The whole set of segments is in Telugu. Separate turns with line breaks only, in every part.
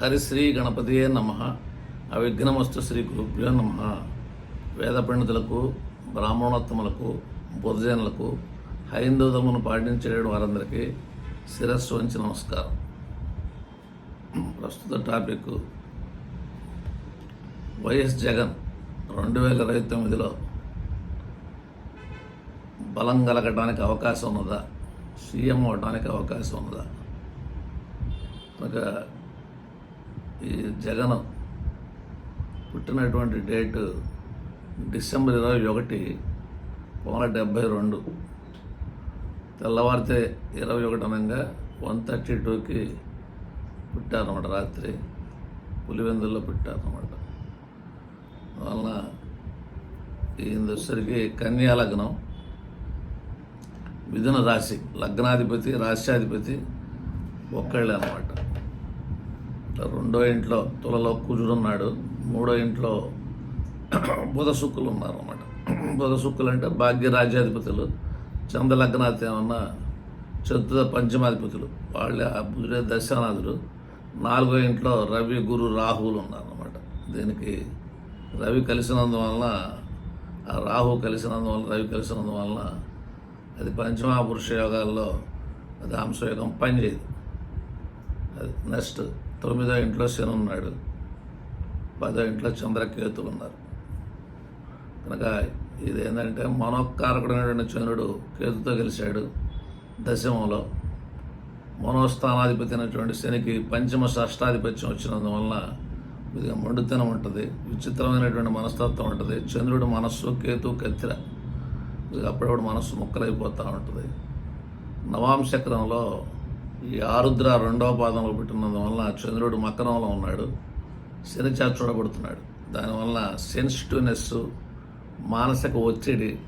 హరిశ్రీ గణపతియే నమ. అవిఘ్నమస్తు శ్రీ గురుభ్యో నమ. వేద పండితులకు బ్రాహ్మణోత్తములకు బుధజనులకు హైందవమును పాటించే వారందరికీ శిరస్సు వంచి నమస్కారం. ప్రస్తుత టాపిక్ వైఎస్ జగన్ రెండు వేల ఇరవై తొమ్మిదిలో బలం కలగడానికి అవకాశం ఉన్నదా? సీఎం అవడానికి అవకాశం ఉన్నదా? ఇంకా ఈ జగన్ పుట్టినటువంటి డేటు డిసెంబర్ ఇరవై ఒకటి వందల డెబ్భై రెండు. తెల్లవారితే ఇరవై ఒకటి అనగా వన్ థర్టీ టూకి పుట్టారన్నమాట రాత్రి. పులివెందుల్లో పుట్టారన్నమాట. వలన ఈయన వచ్చేసరికి కన్యా లగ్నం మిథున రాశి లగ్నాధిపతి రాశ్యాధిపతి ఒక్కళ్ళే అనమాట రెండో ఇంట్లో తులలో కుజుడు ఉన్నాడు మూడో ఇంట్లో బుధ శుక్కులు ఉన్నారు అన్నమాట బుధ శుక్కులు అంటే భాగ్య రాజ్యాధిపతులు చంద్రలగ్నాథ్ ఏమన్నా చతుర్థ పంచమాధిపతులు. వాళ్ళ ఆ బుధుడే దశానాథుడు. నాలుగో ఇంట్లో రవి గురు రాహువులు ఉన్నారన్నమాట దీనికి రవి కలిసినందువలన ఆ రాహు కలిసినందువలన రవి కలిసినందువలన అది పంచమహాపురుష యోగాల్లో అది హంసయోగం పనిచేయదు. అది నెక్స్ట్. తొమ్మిదో ఇంట్లో శని ఉన్నాడు. పదో ఇంట్లో చంద్రకేతులు ఉన్నారు. కనుక ఇదేంటంటే మనోకారకుడైనటువంటి చంద్రుడు కేతుతో గెలిచాడు దశమంలో. మనోస్థానాధిపతి అయినటువంటి శనికి పంచమ షష్టాధిపత్యం వచ్చినందువలన కొద్దిగా మండుతనం ఉంటుంది విచిత్రమైనటువంటి మనస్తత్వం ఉంటుంది చంద్రుడు మనస్సు కేతు కత్తిర. అప్పుడప్పుడు మనస్సు ముక్కలైపోతూ ఉంటుంది. నవాంశక్రంలో ఈ ఆరుద్ర రెండవ పాదంలో పెట్టినందువల్ల చంద్రుడు మకరంలో ఉన్నాడు. శని చూడబడుతున్నాడు. దానివల్ల సెన్సిటివ్నెస్ మానసిక ఒత్తిడి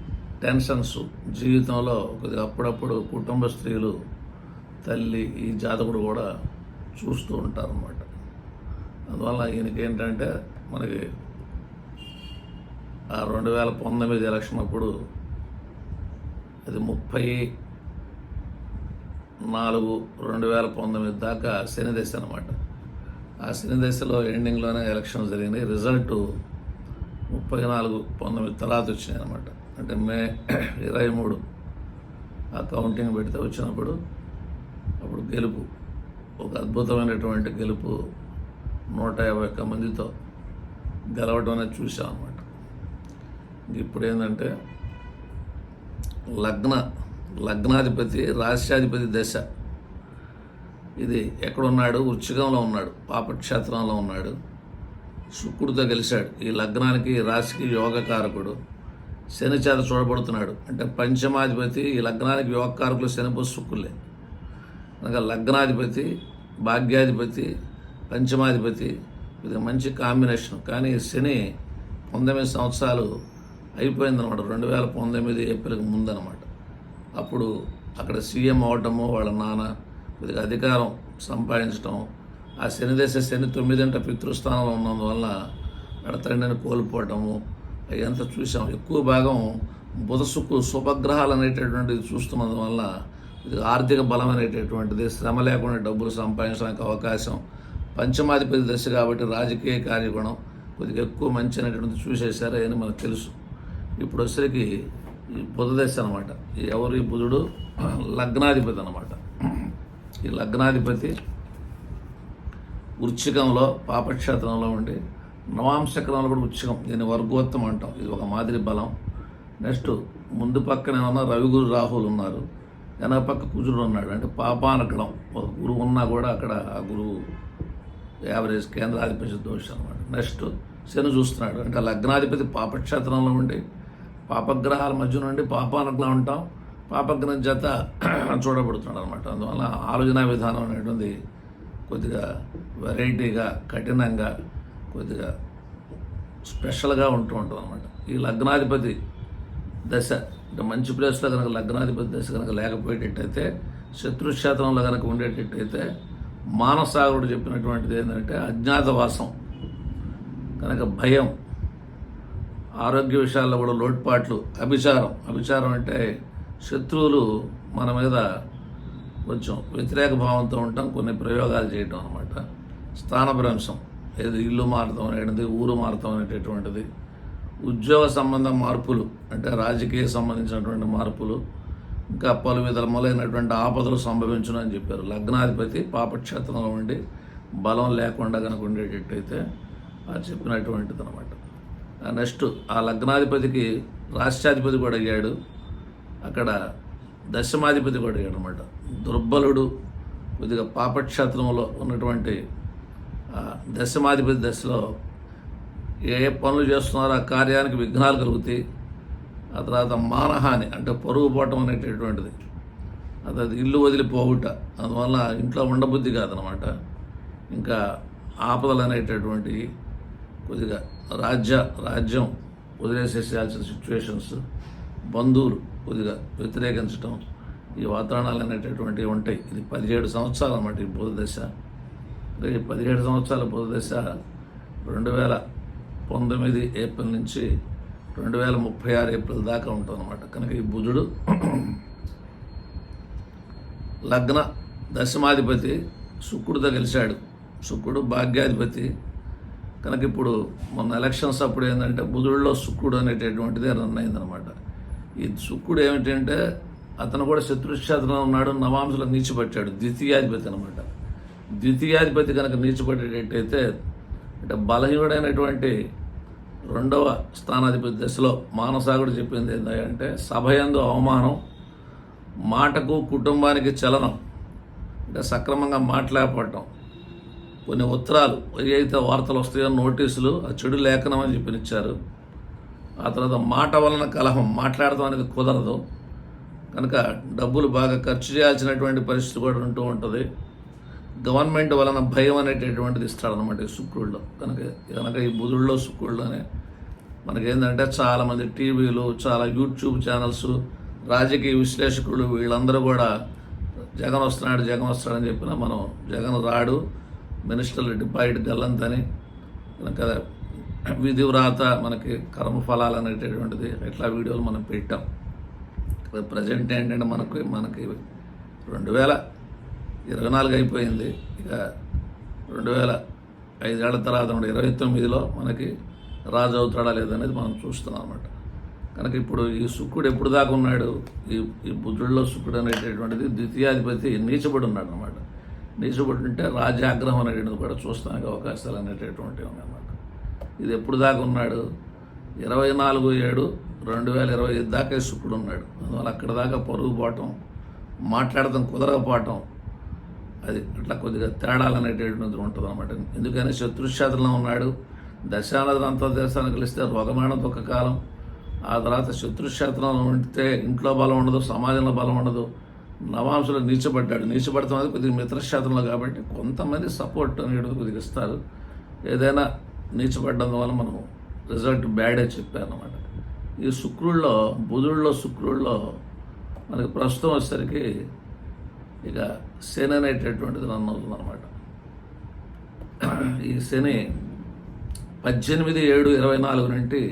టెన్షన్స్ జీవితంలో కొద్దిగా అప్పుడప్పుడు కుటుంబ స్త్రీలు తల్లి ఈ జాతకుడు కూడా చూస్తూ ఉంటారన్నమాట. అందువల్ల ఈయనకి ఏంటంటే మనకి ఆ రెండు వేల పంతొమ్మిది ఎలక్షన్ అప్పుడు అది ముప్పై నాలుగు రెండు వేల పంతొమ్మిది దాకా శని దశ అనమాట ఆ శని దశలో ఎండింగ్లోనే ఎలక్షన్ జరిగినాయి. రిజల్ట్ ముప్పై నాలుగు పంతొమ్మిది తర్వాత వచ్చినాయి అనమాట అంటే మే ఇరవై మూడు ఆ కౌంటింగ్ పెడితే వచ్చినప్పుడు అప్పుడు గెలుపు ఒక అద్భుతమైనటువంటి గెలుపు నూట యాభై ఒక్క మందితో గెలవడం అనేది చూసాం అనమాట ఇప్పుడు ఏంటంటే లగ్న లగ్నాధిపతి రాష్ట్రాధిపతి దశ. ఇది ఎక్కడున్నాడు? వృచ్చికంలో ఉన్నాడు. పాపక్షేత్రంలో ఉన్నాడు. శుక్రుడితో గెలిచాడు ఈ లగ్నానికి రాశికి యోగకారకుడు. శని చేత చూడబడుతున్నాడు. అంటే పంచమాధిపతి ఈ లగ్నానికి యోగకారకులు శనిపు శుక్రులే. అనగా లగ్నాధిపతి భాగ్యాధిపతి పంచమాధిపతి ఇది మంచి కాంబినేషన్. కానీ శని పంతొమ్మిది సంవత్సరాలు అయిపోయిందనమాట రెండు వేల పంతొమ్మిది ఏప్రిల్కి ముందనమాట అప్పుడు అక్కడ సీఎం అవటము వాళ్ళ నాన్న కొద్దిగా అధికారం సంపాదించడం ఆ శని దశ శని తొమ్మిదింట పితృస్థానంలో ఉన్నందువల్ల వాళ్ళ తండ్రిని కోల్పోవటము అదంతా చూసాం ఎక్కువ భాగం బుధ శుభగ్రహాలు అనేటటువంటిది చూస్తున్నందువల్ల ఇది ఆర్థిక బలం అనేటటువంటిది శ్రమ లేకుండా డబ్బులు సంపాదించడానికి అవకాశం. పంచమాధిపతి దశ కాబట్టి రాజకీయ కార్యగుణం కొద్దిగా ఎక్కువ మంచి అనేటువంటిది చూసేశారు అని మనకు తెలుసు. ఇప్పుడు వచ్చరికి ఈ బుధదశ అనమాట ఈ ఎవరు ఈ బుధుడు? లగ్నాధిపతి అనమాట. ఈ లగ్నాధిపతి వృచ్చికంలో పాపక్షేత్రంలో ఉండి నవాంశక్రంలో కూడా వృచ్చికం. దీన్ని వర్గోత్తం అంటాం. ఇది ఒక మాదిరి బలం. నెక్స్ట్ ముందు పక్కన ఏమన్నా రవిగురు రాహులు ఉన్నారు. వెనక పక్క కుజుడు ఉన్నాడు. అంటే పాపానకడం ఒక గురువు ఉన్నా కూడా అక్కడ ఆ గురువు యావరేజ్ కేంద్రాధిపతి దోషం అనమాట. నెక్స్ట్ శని చూస్తున్నాడు. అంటే లగ్నాధిపతి పాపక్షేత్రంలో ఉండి పాపగ్రహాల మధ్య నుండి పాపానకులా ఉంటాం. పాపగ్రహం చేత చూడబడుతున్నాడు అనమాట అందువల్ల ఆలోచన విధానం అనేటువంటి కొద్దిగా వెరైటీగా కఠినంగా కొద్దిగా స్పెషల్గా ఉంటూ ఉంటాం అనమాట ఈ లగ్నాధిపతి దశ అంటే మంచి ప్లేస్లో కనుక లగ్నాధిపతి దశ కనుక లేకపోయేటట్టయితే శత్రుక్షేత్రంలో కనుక ఉండేటట్టయితే మానసాగరుడు చెప్పినటువంటిది ఏంటంటే అజ్ఞాతవాసం. కనుక భయం ఆరోగ్య విషయాల్లో కూడా లోటుపాట్లు అభిచారం. అభిచారం అంటే శత్రువులు మన మీద కొంచెం వ్యతిరేక భావంతో ఉంటాం కొన్ని ప్రయోగాలు చేయటం అనమాట స్థానభ్రంశం ఏది ఇల్లు మారుతాం అనేటువంటిది ఊరు మారుతాం అనేటటువంటిది. ఉద్యోగ సంబంధ మార్పులు అంటే రాజకీయ సంబంధించినటువంటి మార్పులు. ఇంకా పలు విధములైనటువంటి ఆపదలు సంభవించును అని చెప్పారు. లగ్నాధిపతి పాపక్షేత్రంలో ఉండి బలం లేకుండా కనుక ఉండేటట్టయితే అది చెప్పినటువంటిది అనమాట నెక్స్ట్ ఆ లగ్నాధిపతికి రాష్ట్రాధిపతి కూడా అయ్యాడు. అక్కడ దశమాధిపతి కూడా అయ్యాడు అనమాట దుర్బలుడు కొద్దిగా పాపక్షేత్రంలో ఉన్నటువంటి దశమాధిపతి దశలో ఏ ఏ పనులు చేస్తున్నారో ఆ కార్యానికి విఘ్నాలు కలుగుతాయి. ఆ తర్వాత మానహాని అంటే పరుగు పోవటం అనేటటువంటిది. అది ఇల్లు వదిలిపోవుట. అందువల్ల ఇంట్లో ఉండబుద్ధి కాదనమాట ఇంకా ఆపదలు అనేటటువంటివి కొద్దిగా రాజ్య రాజ్యం వదిలేసేసేయాల్సిన సిచ్యువేషన్స్ బంధువులు కొద్దిగా వ్యతిరేకించడం ఈ వాతావరణాలు అనేటటువంటివి ఉంటాయి. ఇది పదిహేడు సంవత్సరాలు అన్నమాట ఈ బుధ దశ. ఈ పదిహేడు సంవత్సరాల బుధ దశ రెండు వేల పంతొమ్మిది ఏప్రిల్ నుంచి రెండు వేల ముప్పై ఆరు ఏప్రిల్ దాకా ఉంటుందన్నమాట కనుక ఈ బుధుడు లగ్న దశమాధిపతి శుక్రుడితో గెలిచాడు. శుక్రుడు భాగ్యాధిపతి కనుక ఇప్పుడు మొన్న ఎలక్షన్స్ అప్పుడు ఏంటంటే బుధుడిలో శుక్రుడు అనేటటువంటిది రన్ అయిందనమాట. ఈ శుక్రుడు ఏమిటంటే అతను కూడా శత్రుక్షేత్రంలో ఉన్నాడు నవాంశలో నీచిపట్టాడు ద్వితీయాధిపతి అనమాట. ద్వితీయాధిపతి కనుక నీచిపట్టేటట్టయితే అంటే బలహీనుడైనటువంటి రెండవ స్థానాధిపతి దశలో మానసాగుడు చెప్పింది ఏంటంటే సభయందు అవమానం మాటకు కుటుంబానికి చలనం అంటే సక్రమంగా మాట్లాడపడటం కొన్ని ఉత్తరాలు ఏవైతే వార్తలు వస్తాయో నోటీసులు ఆ చెడు లేఖనం అని చెప్పినిచ్చారు ఆ తర్వాత మాట వలన కలహం మాట్లాడటం అనేది కుదరదు. కనుక డబ్బులు బాగా ఖర్చు చేయాల్సినటువంటి పరిస్థితి కూడా ఉంటూ ఉంటుంది. గవర్నమెంట్ వలన భయం అనేటటువంటిది ఇస్తాడనమాట ఈ శుక్రుడిలో కనుక కనుక ఈ బుధుడిలో శుక్రుడిలోనే మనకేంటంటే చాలామంది టీవీలు చాలా యూట్యూబ్ ఛానల్స్ రాజకీయ విశ్లేషకులు వీళ్ళందరూ కూడా జగన్ వస్తున్నాడు జగన్ వస్తాడని చెప్పిన మనం జగన్ రాడు. మినిస్టర్లు డిపాయిట్ గల్లంతని కనుక విధి వ్రాత మనకి కర్మఫలాలు అనేటటువంటిది ఎట్లా వీడియోలు మనం పెట్టాం. ప్రజెంట్ ఏంటంటే మనకు మనకి రెండు వేల ఇరవై నాలుగు అయిపోయింది. ఇక రెండు వేల ఐదేళ్ళ తర్వాత ఇరవై తొమ్మిదిలో మనకి రాజు అవుతాడా లేదనేది మనం చూస్తున్నాం అనమాట కనుక ఇప్పుడు ఈ శుక్రుడు ఎప్పుడు దాకా ఉన్నాడు? ఈ ఈ బుద్ధుడిలో శుక్రుడు అనేటటువంటిది ద్వితీయాధిపతి నీచబడి ఉన్నాడు అనమాట నీచబడి ఉంటే రాజ్యాగ్రహం అనేటువంటిది కూడా చూస్తానికి అవకాశాలు అనేటటువంటివి ఉన్నాయన్నమాట ఇది ఎప్పుడు దాకా ఉన్నాడు? ఇరవై నాలుగు ఏడు రెండు వేల ఇరవై ఐదు దాకా శుక్రుడు ఉన్నాడు. అందువల్ల అక్కడ దాకా పరుగు పోవటం మాట్లాడటం కుదరకపోవటం అది అట్లా కొద్దిగా తేడాలు అనేటటువంటిది ఉంటుంది అనమాట ఎందుకని శత్రుక్షేత్రంలో ఉన్నాడు. దశానది అంతర్దేశాన్ని కలిస్తే రోగమైన దుఃఖకాలం ఆ తర్వాత శత్రుక్షేత్రంలో ఉంటే ఇంట్లో బలం ఉండదు సమాజంలో బలం ఉండదు. నవాంసులు నీచబడ్డాడు. నీచబడతాం అనేది కొద్దిగా మిత్రక్షేత్రంలో కాబట్టి కొంతమంది సపోర్ట్ అనేది కొద్దిగా ఇస్తారు. ఏదైనా నీచబడ్డం వల్ల మనం రిజల్ట్ బ్యాడే చెప్పానమాట ఈ శుక్రుల్లో బుధుల్లో శుక్రుల్లో మనకి ప్రస్తుతం వచ్చేసరికి ఇక శని అనేటటువంటిది రన్ అవుతుంది అనమాట ఈ శని పద్దెనిమిది ఏడు ఇరవై నాలుగు నుండి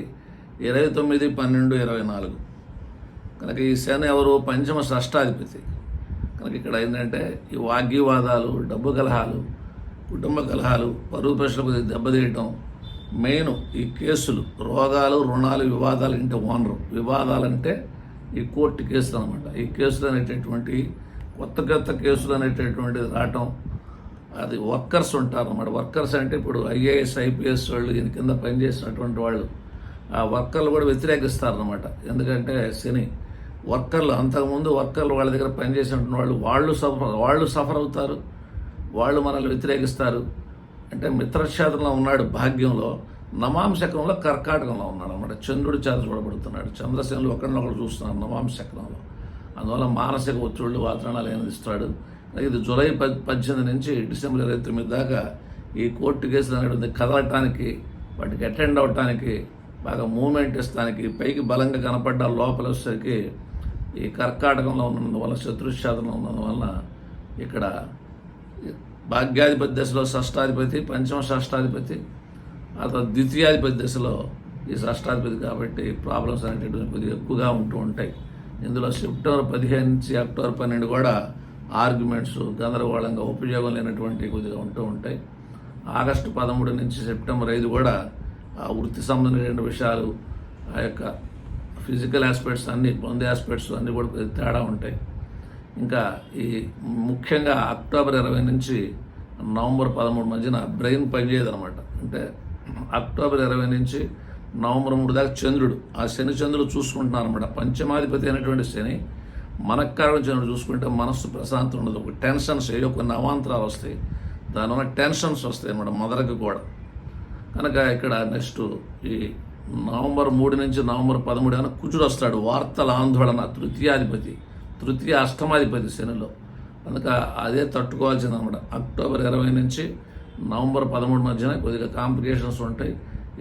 ఇరవై తొమ్మిది పన్నెండు ఇరవై నాలుగు. కనుక ఈ శని ఎవరు? పంచమ షష్టాధిపతి కనుక ఇక్కడ ఏంటంటే ఈ వాగ్వివాదాలు డబ్బు కలహాలు కుటుంబ కలహాలు పరువు ప్రశ్నలకు దెబ్బతీయటం మెయిన్ ఈ కేసులు రోగాలు రుణాలు వివాదాలు ఇంటి ఓనరు? వివాదాలంటే ఈ కోర్టు కేసులు అనమాట ఈ కేసులు అనేటటువంటి కొత్త కొత్త కేసులు అనేటటువంటిది రావటం అది వర్కర్స్ ఉంటారు అన్నమాట వర్కర్స్ అంటే ఇప్పుడు ఐఏఎస్ ఐపీఎస్ వాళ్ళు దీని కింద పనిచేసినటువంటి వాళ్ళు. ఆ వర్కర్లు కూడా వ్యతిరేకిస్తారు అనమాట ఎందుకంటే శని వర్కర్లు అంతకుముందు వర్కర్లు వాళ్ళ దగ్గర పనిచేసినటువంటి వాళ్ళు వాళ్ళు సఫర్ వాళ్ళు సఫర్ అవుతారు వాళ్ళు మనల్ని వ్యతిరేకిస్తారు. అంటే మిత్రక్షేత్రంలో ఉన్నాడు భాగ్యంలో నమాంశకంలో కర్కాటకంలో ఉన్నాడు అనమాట చంద్రుడు చేత చూడబడుతున్నాడు. చంద్రసేనులు ఒకరినొకరు చూస్తున్నారు నమాంశకంలో. అందువల్ల మానసిక ఒత్తిళ్ళు వాతావరణాలు ఏనిస్తాడు ఇది జూలై పద్ పద్దెనిమిది నుంచి డిసెంబర్ ఇరవై తొమ్మిది దాకా ఈ కోర్టు కేసులు అనేది కదలటానికి వాటికి అటెండ్ అవటానికి బాగా మూమెంట్ ఇస్తానికి పైకి బలంగా కనపడ్డ లోపల వచ్చేసరికి ఈ కర్కాటకంలో ఉన్నందువల్ల శత్రుశాతంలో ఉన్నందువల్ల ఇక్కడ భాగ్యాధిపతి దశలో షష్టాధిపతి పంచమ షష్టాధిపతి ఆ తర్వాత ద్వితీయాధిపతి దశలో ఈ షష్టాధిపతి కాబట్టి ప్రాబ్లమ్స్ అనేటటువంటి కొద్దిగా ఎక్కువగా ఉంటూ ఉంటాయి. ఇందులో సెప్టెంబర్ పదిహేను నుంచి అక్టోబర్ పన్నెండు కూడా ఆర్గ్యుమెంట్స్ గందరగోళంగా ఉపయోగం లేనటువంటి కొద్దిగా ఉంటూ ఉంటాయి. ఆగస్టు పదమూడు నుంచి సెప్టెంబర్ ఐదు కూడా ఆ వృత్తి సంబంధించిన విషయాలు ఆ యొక్క ఫిజికల్ ఆస్పెక్ట్స్ అన్ని పొందే ఆస్పెక్ట్స్ అన్నీ కూడా తేడా ఉంటాయి. ఇంకా ఈ ముఖ్యంగా అక్టోబర్ ఇరవై నుంచి నవంబర్ పదమూడు మధ్యన బ్రెయిన్ పనిచేయదనమాట అంటే అక్టోబర్ ఇరవై నుంచి నవంబర్ మూడు దాకా చంద్రుడు ఆ శని చంద్రుడు చూసుకుంటున్నారు అనమాట పంచమాధిపతి అయినటువంటి శని మనకు కారణం చంద్రుడు చూసుకుంటే మనస్సు ప్రశాంతం ఉండదు. ఒక టెన్షన్స్ ఏవో కొన్ని అవాంతరాలు వస్తాయి. దానివల్ల టెన్షన్స్ వస్తాయి అనమాట మొదలకి కూడా. కనుక ఇక్కడ నెక్స్ట్ ఈ నవంబర్ మూడు నుంచి నవంబర్ పదమూడు అయినా కుజుడు వస్తాడు. వార్తల ఆందోళన తృతీయాధిపతి తృతీయ అష్టమాధిపతి శనిలో. కనుక అదే తట్టుకోవాల్సింది అనమాట అక్టోబర్ ఇరవై నుంచి నవంబర్ పదమూడు మధ్యన కొద్దిగా కాంప్లికేషన్స్ ఉంటాయి.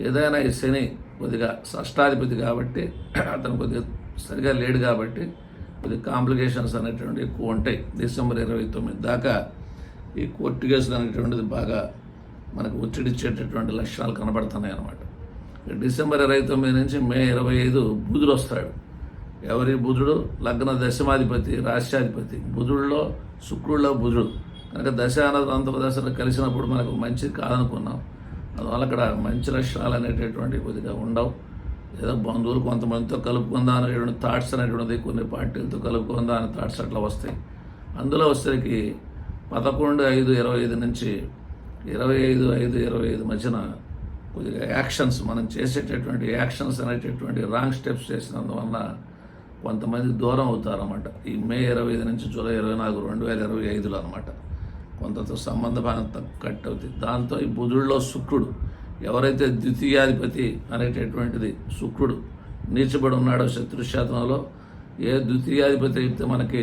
ఏదైనా ఈ శని కొద్దిగా షష్టాధిపతి కాబట్టి అతను కొద్దిగా సరిగా లేడు కాబట్టి కొద్దిగా కాంప్లికేషన్స్ అనేటువంటి ఎక్కువ ఉంటాయి. డిసెంబర్ ఇరవై తొమ్మిది దాకా ఈ కోర్టు కేసులు అనేటువంటిది బాగా మనకు ఒత్తిడిచ్చేటటువంటి లక్షణాలు కనబడుతున్నాయి అన్నమాట డిసెంబర్ ఇరవై తొమ్మిది నుంచి మే ఇరవై ఐదు బుధుడు వస్తాడు. ఎవరి బుధుడు? లగ్న దశమాధిపతి రాష్ట్రాధిపతి బుధుడిలో శుక్రుడిలో బుధుడు. కనుక దశ అన్నది అంతర్దశలు కలిసినప్పుడు మనకు మంచిది కాదనుకున్నాం. అందువల్ల అక్కడ మంచి లక్షణాలు అనేటటువంటివి కొద్దిగా ఉండవు. ఏదో బంధువులు కొంతమందితో కలుపుకుందాం అనేటువంటి థాట్స్ అనేటువంటిది కొన్ని పార్టీలతో కలుపుకుందాం అనే థాట్స్ అట్లా వస్తాయి. అందులో వచ్చేసరికి పదకొండు ఐదు ఇరవై ఐదు నుంచి ఇరవై ఐదు ఐదు ఇరవై ఐదు మధ్యన కొద్దిగా యాక్షన్స్ మనం చేసేటటువంటి యాక్షన్స్ అనేటటువంటి రాంగ్ స్టెప్స్ చేసినందువల్ల కొంతమంది దూరం అవుతారన్నమాట. ఈ మే ఇరవై ఐదు నుంచి జూలై ఇరవై నాలుగు రెండు వేల ఇరవై ఐదులో అనమాట కొంతతో సంబంధ కట్ అవుతుంది దాంతో ఈ బుధుడిలో శుక్రుడు. ఎవరైతే ద్వితీయాధిపతి అనేటటువంటిది శుక్రుడు నీచబడి ఉన్నాడో శత్రుశాతంలో ఏ ద్వితీయాధిపతి అయితే మనకి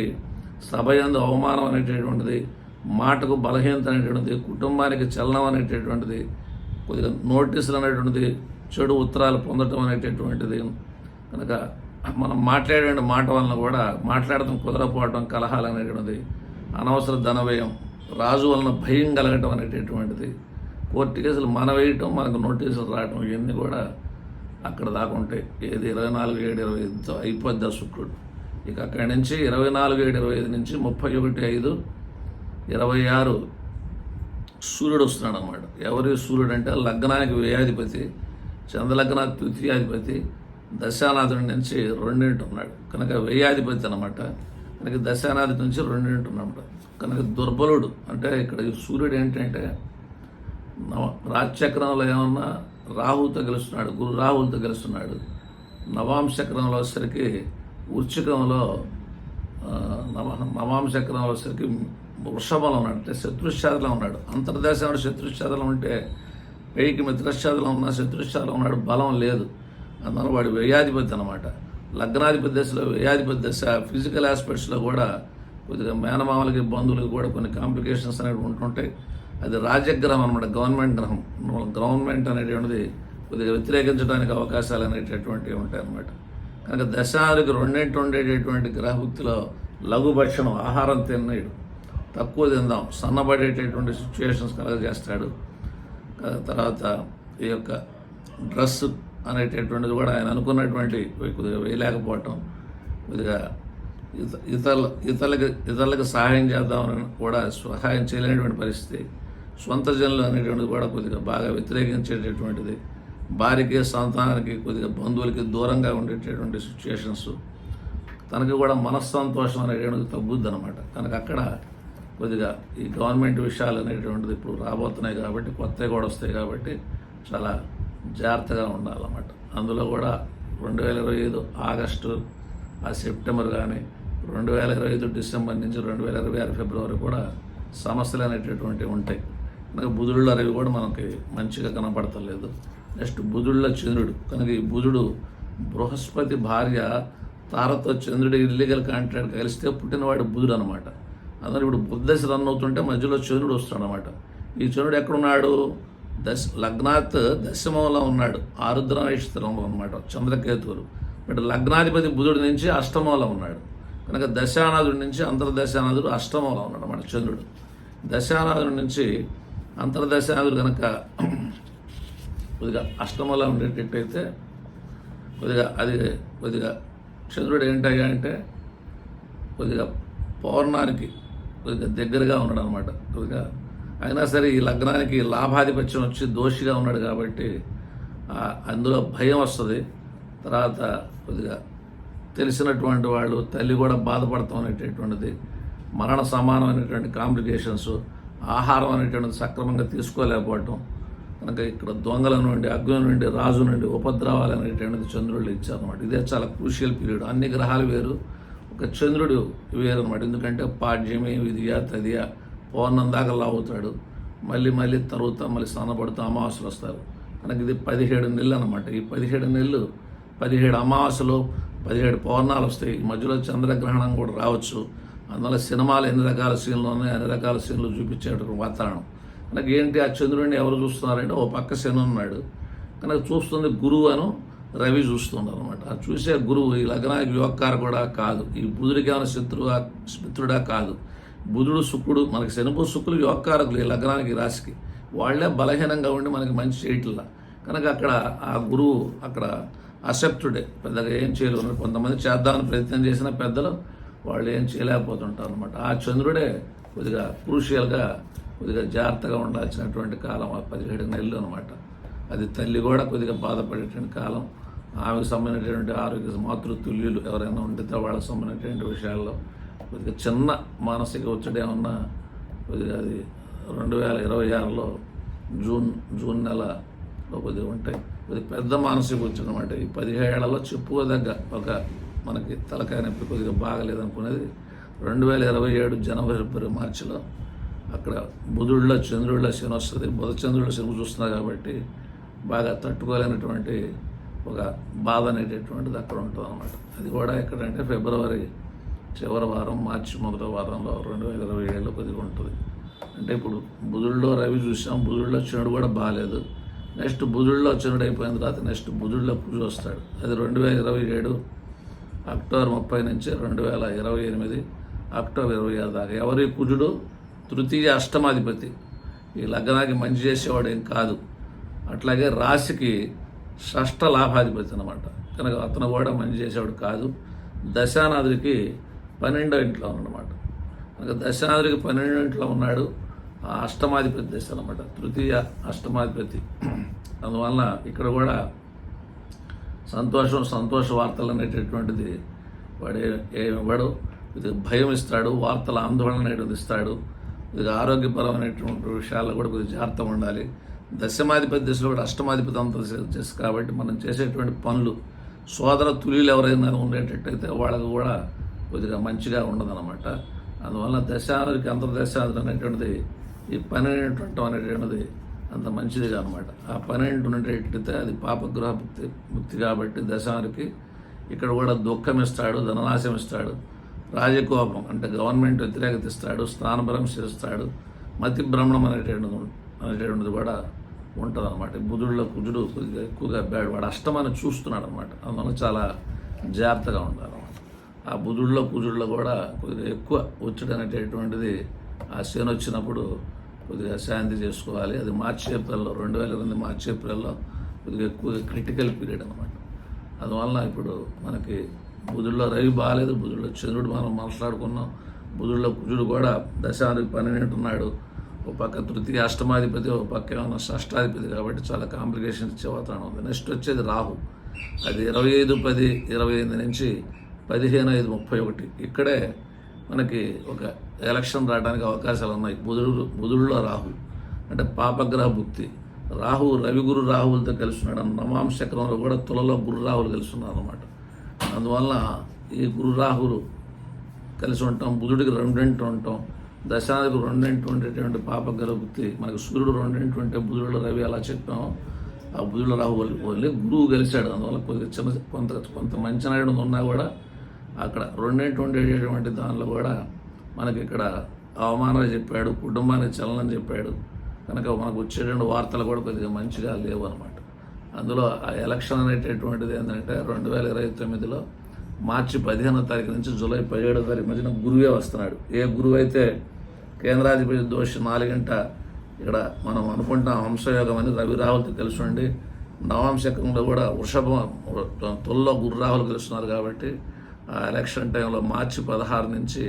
సభయందు అవమానం అనేటటువంటిది మాటకు బలహీనత అనేటువంటిది కుటుంబానికి చలనం అనేటటువంటిది కొద్దిగా నోటీసులు అనేటువంటిది చెడు ఉత్తరాలు పొందటం అనేటటువంటిది కనుక మనం మాట్లాడే మాట వలన కూడా మాట్లాడటం కుదరపోవడం కలహాలు అనేటువంటిది అనవసర ధన వ్యయం రాజు వలన భయం కలగటం అనేటటువంటిది కోర్టు కేసులు మన వేయటం మనకు నోటీసులు రావటం ఇవన్నీ కూడా అక్కడ దాకా ఉంటాయి. ఏది ఇరవై నాలుగు ఏడు ఇరవై ఐదుతో అయిపోద్ది ఆ శుక్రుడు ఇక అక్కడి నుంచి ఇరవై నాలుగు ఏడు ఇరవై ఐదు నుంచి ముప్పై ఒకటి ఐదు ఇరవై ఆరు సూర్యుడు వస్తున్నాడు అనమాట ఎవరి సూర్యుడు అంటే లగ్నానికి వ్యయాధిపతి చంద్రలగ్నానికి తృతీయాధిపతి దశానాథుడి నుంచి రెండింటి ఉన్నాడు. కనుక వ్యయాధిపతి అనమాట కనుక దశానాథి నుంచి రెండింటి ఉన్నాడు కనుక దుర్బలుడు. అంటే ఇక్కడ ఈ సూర్యుడు ఏంటంటే నవ రాజచక్రంలో ఏమన్నా రాహుతో గెలుస్తున్నాడు గురు రాహులతో గెలుస్తున్నాడు. నవాంశక్రంలో వచ్చేసరికి వృచ్చికంలో నవ నవాంశక్రంలో వచ్చేసరికి వృషభంలో ఉన్నాడు అంటే శత్రుశాతలో ఉన్నాడు. అంతర్దేశంలో శత్రుశాతలో ఉంటే వెయ్యికి మిత్రశాతలో ఉన్న శత్రుశాతలో ఉన్నాడు బలం లేదు. అందువల్ల వాడు వ్యయాధిపతి అనమాట లగ్నాధిపతి దశలో వ్యయాధిపతి దశ ఫిజికల్ ఆస్పెక్ట్స్లో కూడా కొద్దిగా మేనమామలకి బంధువులకి కూడా కొన్ని కాంప్లికేషన్స్ అనేవి ఉంటుంటాయి అది రాజగ్రహం అనమాట గవర్నమెంట్ గ్రహం. గవర్నమెంట్ అనేటువంటిది కొద్దిగా వ్యతిరేకించడానికి అవకాశాలు అనేటటువంటివి ఉంటాయి అన్నమాట. కనుక దశానికి రెండింటి ఉండేటటువంటి గ్రహభుక్తిలో లఘుభక్షణం ఆహారం తిన్నడు తక్కువ తిందాం. సన్నబడేటటువంటి సిచ్యువేషన్స్ కలగజేస్తాడు తర్వాత ఈ యొక్క డ్రెస్ అనేటటువంటిది కూడా ఆయన అనుకున్నటువంటి కొద్దిగా వేయలేకపోవటం. కొద్దిగా ఇత ఇతరుల ఇతరులకు ఇతరులకు సహాయం చేద్దామని కూడా సహాయం చేయలేనటువంటి పరిస్థితి. సొంత జనులు అనేటువంటిది కూడా కొద్దిగా బాగా వ్యతిరేకించేటటువంటిది. భార్యకి సంతానానికి కొద్దిగా బంధువులకి దూరంగా ఉండేటటువంటి సిచ్యుయేషన్స్ తనకి కూడా మనస్సంతోషం అనేటువంటిది తగ్గుద్ది అనమాట కనుక అక్కడ కొద్దిగా ఈ గవర్నమెంట్ విషయాలు అనేటువంటిది ఇప్పుడు రాబోతున్నాయి కాబట్టి కొత్తవి కూడా వస్తాయి కాబట్టి చాలా జాగ్రత్తగా ఉండాలన్నమాట. అందులో కూడా రెండు వేల ఇరవై ఐదు ఆగస్టు ఆ సెప్టెంబర్ కానీ రెండు వేల ఇరవై ఐదు డిసెంబర్ నుంచి రెండు వేల ఇరవై ఆరు ఫిబ్రవరి కూడా సమస్యలు అనేటటువంటివి ఉంటాయి. కనుక బుధుడులో అవి కూడా మనకి మంచిగా కనపడతలేదు. నెక్స్ట్ బుధుడులో చంద్రుడు. కనుక ఈ బుధుడు బృహస్పతి భార్య తారతో చంద్రుడి ఇల్లీగల్ కాంట్రాక్ట్ కలిస్తే పుట్టినవాడు బుధుడు అనమాట అందరూ ఇప్పుడు బుద్ధశ రన్ అవుతుంటే మధ్యలో చంద్రుడు వస్తాడు అనమాట ఈ చంద్రుడు ఎక్కడున్నాడు? దశ లగ్నాత్ దశమంలో ఉన్నాడు. ఆరుద్ర నక్షత్రంలో అనమాట చంద్రకేతువులు. బట్ లగ్నాధిపతి బుధుడి నుంచి అష్టమంలో ఉన్నాడు. కనుక దశానాథుడి నుంచి అంతర్దశానాథుడు అష్టమంలో ఉన్నాడు అనమాట చంద్రుడు. దశానాథుడి నుంచి అంతర్దశానాథుడు కనుక కొద్దిగా అష్టమంలో ఉండేటట్టయితే కొద్దిగా అది కొద్దిగా చంద్రుడు ఏంటయ్యా అంటే కొద్దిగా పౌర్ణానికి కొద్దిగా దగ్గరగా ఉన్నాడు అనమాట కొద్దిగా అయినా సరే ఈ లగ్నానికి లాభాధిపత్యం వచ్చి దోషిగా ఉన్నాడు కాబట్టి అందులో భయం వస్తుంది. తర్వాత కొద్దిగా తెలిసినటువంటి వాళ్ళు తల్లి కూడా బాధపడతాం అనేటటువంటిది మరణ సమానమైనటువంటి కాంప్లికేషన్స్ ఆహారం అనేటువంటిది సక్రమంగా తీసుకోలేకపోవటం కనుక ఇక్కడ దొంగల నుండి అగ్ని నుండి రాజు నుండి ఉపద్రవాలు అనేటువంటిది చంద్రుడు ఇచ్చారన్నమాట. ఇదే చాలా క్రూషియల్ పీరియడ్ అన్ని గ్రహాలు వేరు ఒక చంద్రుడు వేరు అనమాట ఎందుకంటే పాడ్యమే విధియ తదియ పౌర్ణం దాకా లాగుతాడు మళ్ళీ మళ్ళీ తరుగుతా మళ్ళీ స్నానపడుతూ అమావాస్యలు వస్తారు. కనుక ఇది పదిహేడు నెలలు అనమాట ఈ పదిహేడు నెలలు పదిహేడు అమావాస్యలు పదిహేడు పౌర్ణాలు వస్తాయి. ఈ మధ్యలో చంద్రగ్రహణం కూడా రావచ్చు. అందువల్ల సినిమాలు ఎన్ని రకాల సీన్లు ఉన్నాయి అన్ని రకాల సీన్లు చూపించేటువంటి వాతావరణం. కనుక ఏంటి ఆ చంద్రుడిని ఎవరు చూస్తున్నారంటే ఓ పక్క శని ఉన్నాడు. కనుక చూస్తుంది గురువు అను రవి చూస్తున్నాడు అనమాట ఆ చూసే గురువు ఈ లగ్నానికి యోగకార కూడా కాదు. ఈ బుధుడికి ఏమైనా శత్రువా మిత్రుడా కాదు. బుధుడు శుక్రుడు మనకి శనుపు శుక్రులు యోగకారకులు ఈ లగ్నానికి రాశికి. వాళ్ళే బలహీనంగా ఉండి మనకి మంచి చేయట్లా. కనుక అక్కడ ఆ గురువు అక్కడ అసెప్టుడే. పెద్దగా ఏం చేయలేరు. కొంతమంది చేద్దామని ప్రయత్నం చేసిన పెద్దలు వాళ్ళు ఏం చేయలేకపోతుంటారు అనమాట ఆ చంద్రుడే కొద్దిగా క్రూషియల్గా కొద్దిగా జాగ్రత్తగా ఉండాల్సినటువంటి కాలం ఆ పదిహేడు నెలలు అనమాట అది తల్లి కూడా కొద్దిగా బాధపడేటువంటి కాలం. ఆమెకు సంబంధించినటువంటి ఆరోగ్య మాతృతుల్యులు ఎవరైనా ఉండితే వాళ్ళకి సంబంధించినటువంటి విషయాల్లో కొద్దిగా చిన్న మానసిక ఒత్తిడి ఏమన్నా కొద్దిగా అది రెండు వేల ఇరవై ఆరులో జూన్ జూన్ నెలలో కొద్దిగా ఉంటాయి కొద్దిగా పెద్ద మానసిక ఒత్తిడి అనమాట ఈ పదిహేళ్ళలో చెప్పుకోదగ్గ ఒక మనకి తలకాయ నొప్పి కొద్దిగా బాగలేదనుకునేది రెండు వేల ఇరవై ఏడు జనవరి ఫిబ్రవరి మార్చిలో అక్కడ బుధుడిలో చంద్రుడిలో శని వస్తుంది. బుధ చంద్రుడిలో శని చూస్తున్నారు కాబట్టి బాగా తట్టుకోలేనటువంటి ఒక బాధ అనేటటువంటిది అక్కడ ఉంటుంది అనమాట అది కూడా ఎక్కడంటే ఫిబ్రవరి చివరి వారం మార్చి మొదటి వారంలో రెండు వేల ఇరవై ఏడులో కొద్దిగా ఉంటుంది. అంటే ఇప్పుడు బుధుడిలో రవి చూసాం బుధుడిలో చనుడు కూడా బాగాలేదు నెక్స్ట్ బుధుడిలో చనుడు అయిపోయిన తర్వాత నెక్స్ట్ బుధుడిలో పూజ వస్తాడు. అది రెండు వేల ఇరవై ఏడు అక్టోబర్ ముప్పై నుంచి రెండు వేల ఇరవై ఎనిమిది అక్టోబర్ ఇరవై ఆరు దాకా. ఎవరి కుజుడు తృతీయ అష్టమాధిపతి. ఈ లగ్నానికి మంచి చేసేవాడు ఏం కాదు. అట్లాగే రాశికి షష్ట లాభాధిపతి అనమాట కనుక అతను కూడా మంచి చేసేవాడు కాదు. దశానాథుడికి పన్నెండో ఇంట్లో ఉన్నమాట కనుక దశానాథుడికి పన్నెండో ఇంట్లో ఉన్నాడు. ఆ అష్టమాధిపతి దశ అనమాట తృతీయ అష్టమాధిపతి. అందువలన ఇక్కడ కూడా సంతోషం సంతోష వార్తలు అనేటటువంటిది వాడు ఇవ్వడు ఇది భయం ఇస్తాడు వార్తల ఆందోళన అనేటువంటిది ఇస్తాడు. ఇది ఆరోగ్యపరమైనటువంటి విషయాల్లో కూడా కొద్దిగా జాగ్రత్తగా ఉండాలి. దశమాధిపతి దశలో కూడా అష్టమాధిపతి అంత చేసి కాబట్టి మనం చేసేటువంటి పనులు సోదర తులీలు ఎవరైనా ఉండేటట్టయితే వాళ్ళకు కూడా కొద్దిగా మంచిగా ఉండదన్నమాట. అందువల్ల దశానికి అంతర్దశాది అనేటువంటిది ఈ పన్నెండు అనేటువంటిది అంత మంచిది అనమాట ఆ పన్నెండు ఉండేటట్టయితే అది పాపగ్రహ ముక్తి ముక్తి కాబట్టి దశానికి ఇక్కడ కూడా దుఃఖం ఇస్తాడు ధననాశం ఇస్తాడు రాజకోపం అంటే గవర్నమెంట్ వ్యతిరేకత ఇస్తాడు స్థానబలం చేస్తాడు మతి భ్రమణం అనేటువంటిది అనేటువంటిది కూడా ఉంటుంది అనమాట బుధుడిలో కుజుడు కొద్దిగా ఎక్కువగా బ్యాడ్ వాడు అష్టమాన్ని చూస్తున్నాడు అనమాట అందువల్ల చాలా జాగ్రత్తగా ఉండాలన్నమాట. ఆ బుధుడిలో కుజుడిలో కూడా కొద్దిగా ఎక్కువ ఒత్తిడి అనేటటువంటిది ఆ శని వచ్చినప్పుడు కొద్దిగా శాంతి చేసుకోవాలి. అది మార్చి ఏప్రిల్లో రెండు వేల ఎనిమిది మార్చి ఏప్రిల్లో కొద్దిగా ఎక్కువగా క్రిటికల్ పీరియడ్ అనమాట అందువలన ఇప్పుడు మనకి బుధుల్లో రవి బాగాలేదు బుధుల్లో చంద్రుడు మనం మాట్లాడుకున్నాం బుధుల్లో కుజుడు కూడా దశానికి పన్నెండు ఉన్నాడు ఒక పక్క తృతీయ అష్టమాధిపతి ఒక పక్క ఏమన్నా షష్టాధిపతి కాబట్టి చాలా కాంప్లికేషన్స్ ఇచ్చే వాతావరణం ఉంది. నెక్స్ట్ వచ్చేది రాహు. అది ఇరవై ఐదు పది ఇరవై ఎనిమిది నుంచి పదిహేను ఐదు ముప్పై ఒకటి. ఇక్కడే మనకి ఒక ఎలక్షన్ రావడానికి అవకాశాలు ఉన్నాయి. బుధుడు బుధుడులో రాహు. అంటే పాపగ్రహ భుక్తి రాహు రవి గురు రాహువులతో కలుస్తున్నాడు నవాంశ చక్రంలో కూడా తులలో గురు రాహులు కలుస్తున్నారు అనమాట అందువల్ల ఈ గురు రాహులు కలిసి ఉంటాం బుధుడికి రెండింటి ఉంటాం దశానికి రెండింటి ఉండేటువంటి పాపగ్రహ భుక్తి మనకి సూర్యుడు రెండింటి ఉంటే బుధుడు రవి అలా చెప్పాం. ఆ బుధుడు రాహు వల్లి గురువు కలిశాడు అందువల్ల కొద్దిగా చిన్న కొంత కొంత మంచి నాయుడు ఉన్నా కూడా అక్కడ రెండింటి ఉండేటటువంటి దానిలో కూడా మనకి ఇక్కడ అవమానాలు చెప్పాడు కుటుంబానికి చలనం చెప్పాడు. కనుక మనకు వచ్చేటువంటి వార్తలు కూడా కొద్దిగా మంచిగా లేవు అనమాట అందులో ఆ ఎలక్షన్ అనేటటువంటిది ఏంటంటే రెండు వేల ఇరవై తొమ్మిదిలో మార్చి పదిహేనో తారీఖు నుంచి జూలై పదిహేడో తారీఖు మధ్యన గురువే వస్తున్నాడు. ఏ గురువు అయితే కేంద్రాధిపతి దోషి నాలుగంట ఇక్కడ మనం అనుకుంటాం వంశయోగం అని రవి రాహుల్తో తెలుసుండి. నవాంశకంలో కూడా వృషభం తొల్లో గురు రాహుల్ కలుస్తున్నారు కాబట్టి ఆ ఎలక్షన్ టైంలో మార్చి పదహారు నుంచి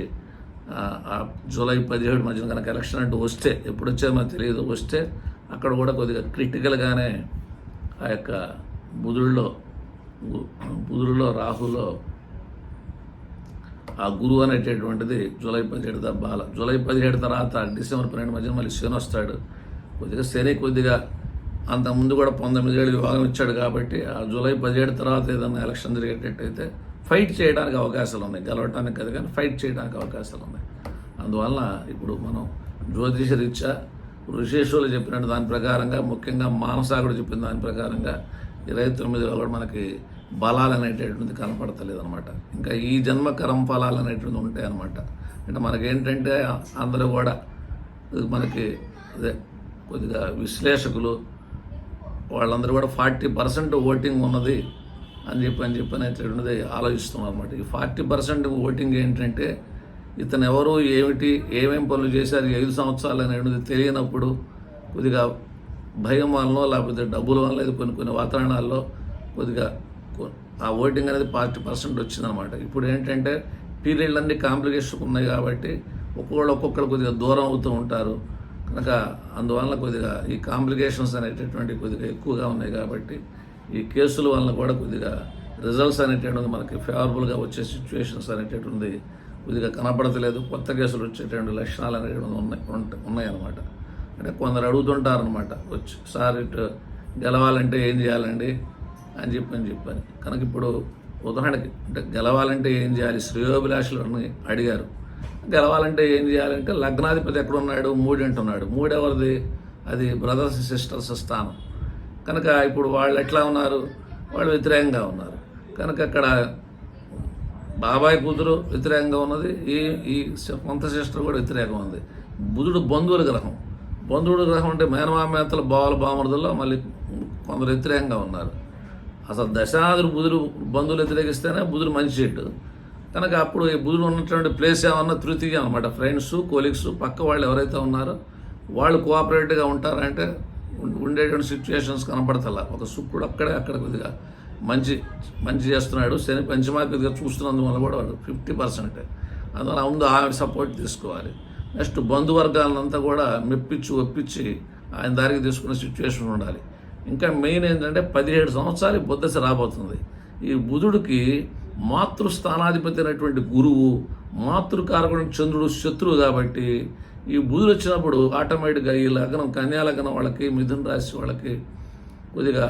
జూలై పదిహేడు మధ్యన కనుక ఎలక్షన్ అంటూ వస్తే ఎప్పుడు వచ్చేది మనకు తెలియదు వస్తే అక్కడ కూడా కొద్దిగా క్రిటికల్గానే ఆ యొక్క బుధుడిలో బుధుడిలో రాహులో ఆ గురువు అనేటటువంటిది జూలై పదిహేడు బాల జూలై పదిహేడు తర్వాత డిసెంబర్ పన్నెండు మధ్య మళ్ళీ శని వస్తాడు. కొద్దిగా శని కొద్దిగా అంతకుముందు కూడా పంతొమ్మిది ఏళ్ళు విభాగం ఇచ్చాడు కాబట్టి ఆ జూలై పదిహేడు తర్వాత ఏదైనా ఎలక్షన్ జరిగేటట్టయితే ఫైట్ చేయడానికి అవకాశాలు ఉన్నాయి. గెలవటానికి కదా కానీ ఫైట్ చేయడానికి అవకాశాలు ఉన్నాయి. అందువల్ల ఇప్పుడు మనం జ్యోతిష రీత్యా ఋషేశ్వరులు చెప్పినట్టు దాని ప్రకారంగా ముఖ్యంగా మానసాగుడు చెప్పిన దాని ప్రకారంగా ఇరవై తొమ్మిది వేల కూడా మనకి బలాలు అనేటటువంటిది కనపడతలేదు అనమాట ఇంకా ఈ జన్మ కరం ఫలాలు అనేటువంటిది ఉంటాయి అనమాట అంటే మనకేంటంటే అందరూ కూడా మనకి అదే కొద్దిగా విశ్లేషకులు వాళ్ళందరూ కూడా ఫార్టీ పర్సెంట్ ఓటింగ్ ఉన్నది అని చెప్పి అని చెప్పి అనేటటువంటిది ఆలోచిస్తున్నాం అనమాట ఈ ఫార్టీ పర్సెంట్ ఓటింగ్ ఏంటంటే ఇతను ఎవరు ఏమిటి ఏమేం పనులు చేశారు ఐదు సంవత్సరాలు అనేటువంటిది తెలియనప్పుడు కొద్దిగా భయం వలన లేకపోతే డబ్బుల వల్ల కొన్ని కొన్ని వాతావరణాల్లో కొద్దిగా ఆ ఓటింగ్ అనేది ఫార్టీ పర్సెంట్ వచ్చిందనమాట ఇప్పుడు ఏంటంటే పీరియడ్లు అన్ని కాంప్లికేషన్ ఉన్నాయి కాబట్టి ఒక్కొక్కళ్ళు ఒక్కొక్కరు కొద్దిగా దూరం అవుతూ ఉంటారు. కనుక అందువల్ల కొద్దిగా ఈ కాంప్లికేషన్స్ అనేటటువంటి కొద్దిగా ఎక్కువగా ఉన్నాయి కాబట్టి ఈ కేసుల వలన కూడా కొద్దిగా రిజల్ట్స్ అనేటటువంటి మనకి ఫేవరబుల్గా వచ్చే సిచ్యువేషన్స్ అనేటటువంటి కొద్దిగా కనపడతలేదు. కొత్త కేసులు వచ్చేటువంటి లక్షణాలు అనేటువంటి ఉన్నాయి. ఉన్నాయన్నమాట. అంటే కొందరు అడుగుతుంటారనమాట వచ్చి సార్ ఇటు గెలవాలంటే ఏం చేయాలండి? అని చెప్పి అని కనుక ఇప్పుడు ఉదాహరణకి అంటే గెలవాలంటే ఏం చేయాలి? శ్రేయోభిలాషులు అడిగారు. గెలవాలంటే ఏం చేయాలంటే లగ్నాధిపతి ఎక్కడ ఉన్నాడు మూడు అంటున్నాడు. మూడు ఎవరిది అది బ్రదర్స్ సిస్టర్స్ స్థానం. కనుక ఇప్పుడు వాళ్ళు ఎట్లా ఉన్నారు? వాళ్ళు వ్యతిరేకంగా ఉన్నారు. కనుక అక్కడ బాబాయ్ కూతురు వ్యతిరేకంగా ఉన్నది. ఈ ఈ కొంత సిస్టర్ కూడా వ్యతిరేకంగా ఉంది. బుధుడు బంధువుల గ్రహం. బంధువుల గ్రహం అంటే మేనమామేతల బావల బామరుదుల్లో మళ్ళీ కొందరు వ్యతిరేకంగా ఉన్నారు. అసలు దశాదులు బుధుడు బంధువులు వ్యతిరేకిస్తేనే బుధుడు మంచి చెట్టు. కనుక అప్పుడు ఈ బుధుడు ఉన్నటువంటి ప్లేస్ ఏమన్నా తృతీయం అనమాట ఫ్రెండ్స్ కోలీగ్స్ పక్క వాళ్ళు ఎవరైతే ఉన్నారో వాళ్ళు కోఆపరేటివ్గా ఉంటారంటే ఉండేటువంటి సిచ్యువేషన్స్ కనపడతలా ఒక శుక్రుడు అక్కడే అక్కడ కొద్దిగా మంచి మంచి చేస్తున్నాడు. శని పంచమాధిపతిగా చూస్తున్నందువల్ల కూడా వాడు ఫిఫ్టీ పర్సెంట్. అందువల్ల ముందు ఆమె సపోర్ట్ తీసుకోవాలి. నెక్స్ట్ బంధువర్గాలంతా కూడా మెప్పించి ఒప్పించి ఆయన దారికి తీసుకునే సిచ్యువేషన్ ఉండాలి. ఇంకా మెయిన్ ఏంటంటే పదిహేడు సంవత్సరాలు బుద్ధశ రాబోతుంది. ఈ బుధుడికి మాతృస్థానాధిపతి అయినటువంటి గురువు మాతృకారకుడు చంద్రుడు శత్రువు కాబట్టి ఈ బుధుడు వచ్చినప్పుడు ఆటోమేటిక్గా ఈ లగ్నం కన్యాలగ్నం వాళ్ళకి మిథున రాశి వాళ్ళకి కొద్దిగా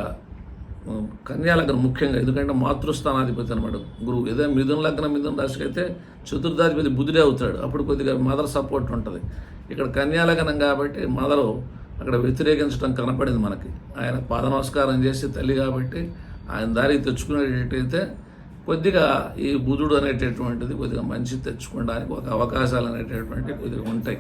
కన్యాలగ్నం ముఖ్యంగా ఎందుకంటే మాతృస్థానాధిపతి అనమాట గురువు. ఏదో మిథున లగ్నం మిథున రాశికి అయితే చతుర్థాధిపతి బుధుడే అవుతాడు. అప్పుడు కొద్దిగా మదర్ సపోర్ట్ ఉంటుంది. ఇక్కడ కన్యాలగ్నం కాబట్టి మదరు అక్కడ వ్యతిరేకించడం కనపడింది మనకి. ఆయన పాద నమస్కారం చేసి తల్లి కాబట్టి ఆయన దారికి తెచ్చుకునేటట్టయితే కొద్దిగా ఈ బుధుడు అనేటటువంటిది కొద్దిగా మంచి తెచ్చుకోవడానికి ఒక అవకాశాలు అనేటటువంటి కొద్దిగా ఉంటాయి.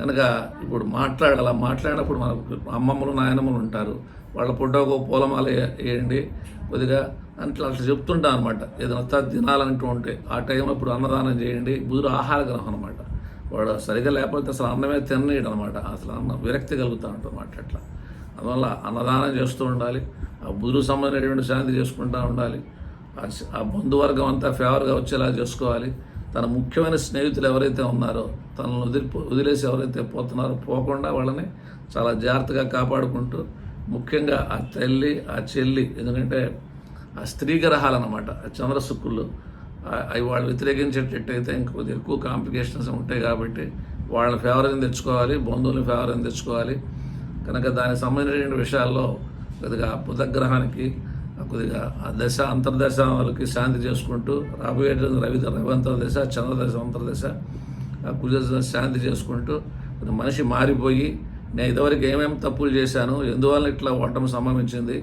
కనుక ఇప్పుడు మాట్లాడాల? మాట్లాడినప్పుడు మనకు అమ్మమ్మలు నాయనమ్మలు ఉంటారు. వాళ్ళ పుట్టకు పూలమాల వేయండి. కొద్దిగా అట్లా అట్లా చెప్తుంటా అనమాట ఏదైనా తినాలంటూ ఉంటే ఆ టైంలో ఇప్పుడు అన్నదానం చేయండి. బుధుడు ఆహార గ్రహం అనమాట వాడు సరిగా లేకపోతే అసలు అన్నమే తినలేడు అనమాట అసలు అన్నం విరక్తి కలుగుతూ ఉంటుందన్నమాట అట్లా. అందువల్ల అన్నదానం చేస్తూ ఉండాలి. ఆ బుధుడు సంబంధించినటువంటి శాంతి చేసుకుంటూ ఉండాలి. ఆ ఆ బంధువర్గం అంతా ఫేవర్గా వచ్చేలా చేసుకోవాలి. తన ముఖ్యమైన స్నేహితులు ఎవరైతే ఉన్నారో తనను వదిలి వదిలేసి ఎవరైతే పోతున్నారో పోకుండా వాళ్ళని చాలా జాగ్రత్తగా కాపాడుకుంటూ ముఖ్యంగా ఆ తల్లి ఆ చెల్లి ఎందుకంటే ఆ స్త్రీ గ్రహాలు అనమాట ఆ చంద్రశుక్రులు అవి వాళ్ళు వ్యతిరేకించేటట్టయితే ఇంకా కొద్దిగా ఎక్కువ కాంప్లికేషన్స్ ఉంటాయి కాబట్టి వాళ్ళ ఫేవర్ తెచ్చుకోవాలి బంధువుల ఫేవర్ తెచ్చుకోవాలి. కనుక దానికి సంబంధించిన విషయాల్లో కొద్దిగా బుధగ్రహానికి కొద్దిగా ఆ దశ అంతర్దశ వాళ్ళకి శాంతి చేసుకుంటూ రాబోయే రవి రవి అంతర్దశ చంద్రదశ అంతర్దశ ఆ కుజ శాంతి చేసుకుంటూ మనిషి మారిపోయి నేను ఇదివరకు ఏమేమి తప్పులు చేశాను ఎందువల్ల ఇట్లా ఓటమి సంభవించింది?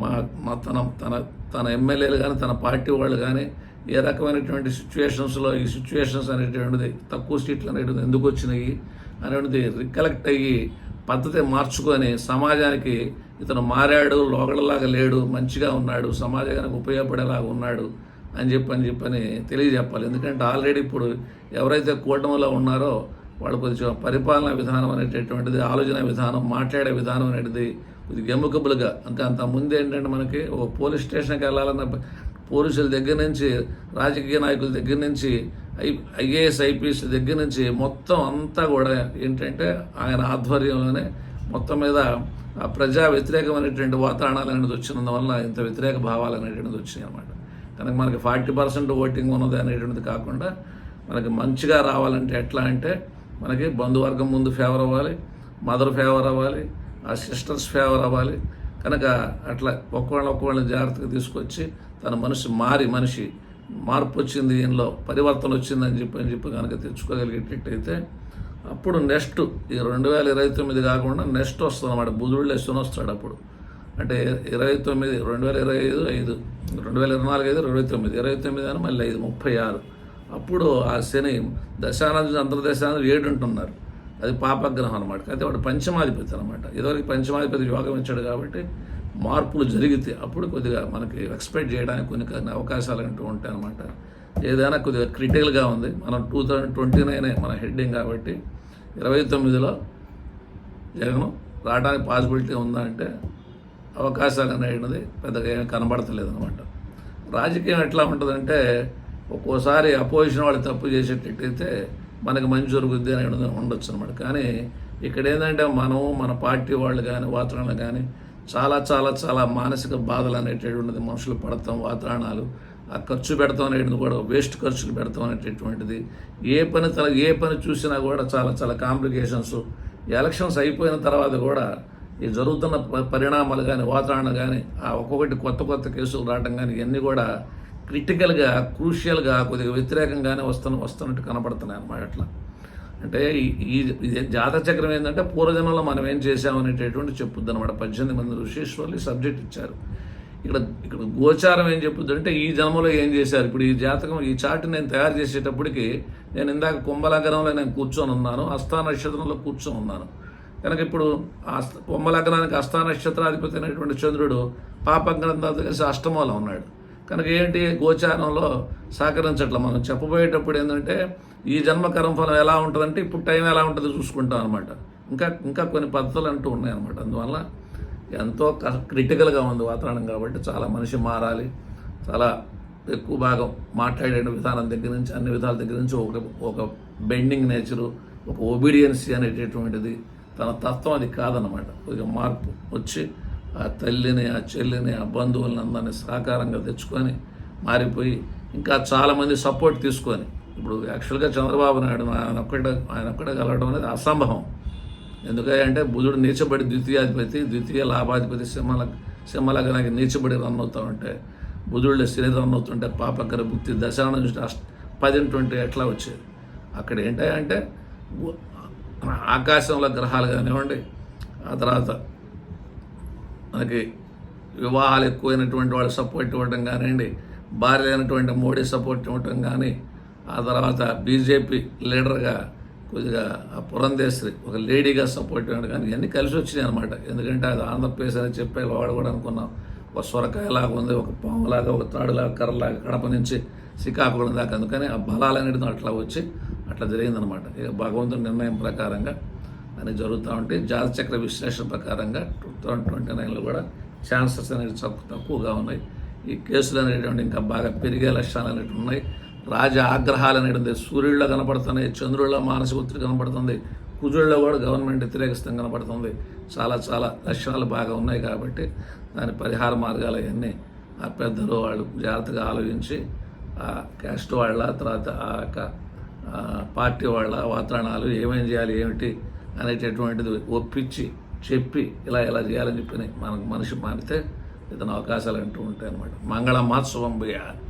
మా మా తన తన తన ఎమ్మెల్యేలు కానీ తన పార్టీ వాళ్ళు కానీ ఏ రకమైనటువంటి సిచ్యువేషన్స్లో ఈ సిచ్యువేషన్స్ అనేటువంటిది తక్కువ సీట్లు అనేటువంటిది ఎందుకు వచ్చినాయి? అనేటువంటిది రికలెక్ట్ అయ్యి పద్ధతి మార్చుకొని సమాజానికి ఇతను మారాడు లోగడలాగా లేడు మంచిగా ఉన్నాడు సమాజానికి ఉపయోగపడేలాగా ఉన్నాడు అని చెప్పి అని చెప్పని తెలియజెప్పాలి. ఎందుకంటే ఆల్రెడీ ఇప్పుడు ఎవరైతే కూటమిలో ఉన్నారో వాళ్ళు కొంచెం పరిపాలన విధానం అనేటటువంటిది ఆలోచన విధానం మాట్లాడే విధానం అనేది ఇది ఎముకబుల్గా. ఇంకా అంత ముందు ఏంటంటే మనకి ఓ పోలీస్ స్టేషన్కి వెళ్ళాలన్న పోలీసుల దగ్గర నుంచి రాజకీయ నాయకుల దగ్గర నుంచి ఐ ఐఏఎస్ ఐపీఎస్ దగ్గర నుంచి మొత్తం అంతా కూడా ఏంటంటే ఆయన ఆధ్వర్యంలోనే మొత్తం మీద ఆ ప్రజా వ్యతిరేకమైనటువంటి వాతావరణాలు అనేది వచ్చినందువల్ల ఇంత వ్యతిరేక భావాలు అనేటువంటిది వచ్చినాయి అనమాట కనుక మనకి ఫార్టీ పర్సెంట్ ఓటింగ్ ఉన్నది అనేటువంటిది కాకుండా మనకి మంచిగా రావాలంటే ఎట్లా అంటే మనకి బంధువర్గం ముందు ఫేవర్ అవ్వాలి మదర్ ఫేవర్ అవ్వాలి ఆ సిస్టర్స్ ఫేవర్ అవ్వాలి. కనుక అట్లా ఒక్కళ్ళని ఒక్కోళ్ళని జాగ్రత్తగా తీసుకొచ్చి తన మనసు మారి మనిషి మార్పు వచ్చింది దీనిలో పరివర్తన వచ్చిందని చెప్పి అని చెప్పి కనుక తెచ్చుకోగలిగేటట్టయితే అప్పుడు నెక్స్ట్ ఈ రెండు వేల ఇరవై తొమ్మిది కాకుండా నెక్స్ట్ వస్తుంది అనమాట బుధుడు లెస్సన్ వస్తాడు అప్పుడు. అంటే ఇరవై తొమ్మిది రెండు వేల ఇరవై ఐదు ఐదు. రెండు వేల ఇరవై నాలుగు ఐదు ఇరవై తొమ్మిది. ఇరవై తొమ్మిది అని మళ్ళీ ఐదు ముప్పై ఆరు. అప్పుడు ఆ శని దశానంద అంతర్దశానంద ఏడు ఉంటున్నారు అది పాపగ్రహం అనమాట అయితే వాడు పంచమాధిపతి అనమాట ఇదివరకు పంచమాధిపతి యోగం ఇచ్చాడు కాబట్టి మార్పులు జరిగితే అప్పుడు కొద్దిగా మనకి ఎక్స్పెక్ట్ చేయడానికి కొన్ని కొన్ని అవకాశాలు అంటూ ఉంటాయి అనమాట ఏదైనా కొద్దిగా క్రిటికల్గా ఉంది. మనం టూ థౌజండ్ ట్వంటీ నైనే మన హెడ్డింగ్ కాబట్టి ఇరవై తొమ్మిదిలో జగన్ రావడానికి పాసిబిలిటీ ఉందా అంటే అవకాశాలు అనేది పెద్దగా ఏమి కనబడతలేదు అనమాట రాజకీయం ఎట్లా ఉంటుందంటే ఒక్కోసారి అపోజిషన్ వాళ్ళు తప్పు చేసేటట్టయితే మనకి మంచి జరుగుద్ది అనేది ఉండొచ్చు అనమాట కానీ ఇక్కడ ఏంటంటే మనం మన పార్టీ వాళ్ళు కానీ వాతావరణం కానీ చాలా చాలా చాలా మానసిక బాధలు అనేటటువంటిది మనుషులు పడతాం వాతావరణాలు ఆ ఖర్చు పెడతాం అనేటువంటిది కూడా వేస్ట్ ఖర్చులు పెడతాం అనేటటువంటిది. ఏ పని తల ఏ పని చూసినా కూడా చాలా చాలా కాంప్లికేషన్స్ ఎలక్షన్స్ అయిపోయిన తర్వాత కూడా ఈ జరుగుతున్న పరిణామాలు కానీ వాతావరణం కానీ ఆ ఒక్కొక్కటి కొత్త కొత్త కేసులు రావడం కానీ ఇవన్నీ కూడా క్రిటికల్గా క్రూషియల్గా కొద్దిగా వ్యతిరేకంగానే వస్తున్న వస్తున్నట్టు కనపడుతున్నాయి అన్నమాట అట్లా. అంటే ఈ- జాతక చక్రం ఏంటంటే పూర్వజన్మలో మనం ఏం చేసామనేటటువంటి చెప్పుద్ది అనమాట పద్దెనిమిది మంది ఋషీశ్వర్లు సబ్జెక్ట్ ఇచ్చారు. ఇక్కడ ఇక్కడ గోచారం ఏం చెప్పుద్ది అంటే ఈ జన్మలో ఏం చేశారు? ఇప్పుడు ఈ జాతకం ఈ చార్ట్ నేను తయారు చేసేటప్పటికి నేను ఇందాక కుంభలగ్నంలో నేను కూర్చొని ఉన్నాను అస్థా నక్షత్రంలో కూర్చొని ఉన్నాను. కనుక ఇప్పుడు కుంభలగ్నానికి అస్థా నక్షత్రాధిపతి అయినటువంటి చంద్రుడు పాపగ్రంథాలతో కలిసి అష్టమంలో ఉన్నాడు. కనుక ఏంటి గోచారంలో సహకరించట్ల? మనం చెప్పబోయేటప్పుడు ఏంటంటే ఈ జన్మ కర్మఫలం ఎలా ఉంటుందంటే ఇప్పుడు టైం ఎలా ఉంటుందో చూసుకుంటాం అనమాట ఇంకా ఇంకా కొన్ని పద్ధతులు అంటూ ఉన్నాయన్నమాట. అందువల్ల ఎంతో క- క్రిటికల్గా ఉంది వాతావరణం కాబట్టి చాలా మనిషి మారాలి. చాలా ఎక్కువ భాగం మాట్లాడే విధానం దగ్గర నుంచి అన్ని విధాల దగ్గర నుంచి ఒక ఒక బెండింగ్ నేచరు ఒక ఒబీడియన్సీ అనేటటువంటిది తన తత్వం అది కాదనమాట ఒక మార్పు వచ్చి ఆ తల్లిని ఆ చెల్లిని ఆ బంధువులను అందరినీ సహకారంగా తెచ్చుకొని మారిపోయి ఇంకా చాలామంది సపోర్ట్ తీసుకొని ఇప్పుడు యాక్చువల్గా చంద్రబాబు నాయుడు ఆయన ఒక్కడ ఆయన ఒక్కడ కలవడం అనేది అసంభవం. ఎందుకంటే బుధుడు నీచబడి ద్వితీయాధిపతి ద్వితీయ లాభాధిపతి సింహల సింహలగ్నానికి నీచబడి రన్ అవుతా ఉంటే బుధుడు శని రన్ అవుతుంటే పాపకర బుద్ధి దశాన నుంచి అష్ట పదింటుంటే ఎట్లా వచ్చేది? అక్కడ ఏంటంటే ఆకాశంలో గ్రహాలు కానివ్వండి ఆ తర్వాత మనకి వివాహాలు ఎక్కువైనటువంటి వాళ్ళు సపోర్ట్ ఇవ్వడం కానివ్వండి భార్య అయినటువంటి మోడీ సపోర్ట్ ఇవ్వటం కానీ ఆ తర్వాత బీజేపీ లీడర్గా కొద్దిగా ఆ పురంధేశ్వరి ఒక లేడీగా సపోర్ట్ ఇవ్వడం కానీ ఇవన్నీ కలిసి వచ్చినాయి అనమాట ఎందుకంటే అది ఆంధ్రప్రదేశ్ అని చెప్పే వాడు కూడా అనుకున్నాం. ఒక సొరకాయలాగా ఉంది ఒక పాములాగా ఒక తాడులాగా కర్రలాగా కడప నుంచి శ్రీకాకుళం దాకా. అందుకని ఆ బలాలు అట్లా వచ్చి అట్లా జరిగిందనమాట ఇక భగవంతుడి నిర్ణయం ప్రకారంగా అని జరుగుతూ ఉంటే జాతచక్ర విశ్లేషణ ప్రకారంగా టూ థౌజండ్ ట్వంటీ నైన్లో కూడా ఛాన్సెస్ అనేవి తక్కువగా ఉన్నాయి. ఈ కేసులు అనేటువంటి ఇంకా బాగా పెరిగే లక్షణాలు అనేవి ఉన్నాయి. రాజ ఆగ్రహాలు అనేటువంటి సూర్యుడిలో కనపడుతున్నాయి చంద్రుడిలో మానసిక ఒత్తిడి కనపడుతుంది కుజుడిలో కూడా గవర్నమెంట్ వ్యతిరేకిస్తాం కనపడుతుంది. చాలా చాలా లక్షణాలు బాగా ఉన్నాయి కాబట్టి దాని పరిహార మార్గాలు అవన్నీ ఆ పెద్దలు వాళ్ళు జాగ్రత్తగా ఆలోచించి ఆ క్యాస్ట్ వాళ్ళ తర్వాత ఆ యొక్క పార్టీ వాళ్ళ వాతావరణాలు ఏమేం చేయాలి ఏమిటి అనేటటువంటిది ఒప్పించి చెప్పి ఇలా ఇలా చేయాలని చెప్పి మనకు మనిషి మారితే ఇతను అవకాశాలు అంటూ ఉంటాయి అనమాట మంగళ మహోత్సవం భూయాత్.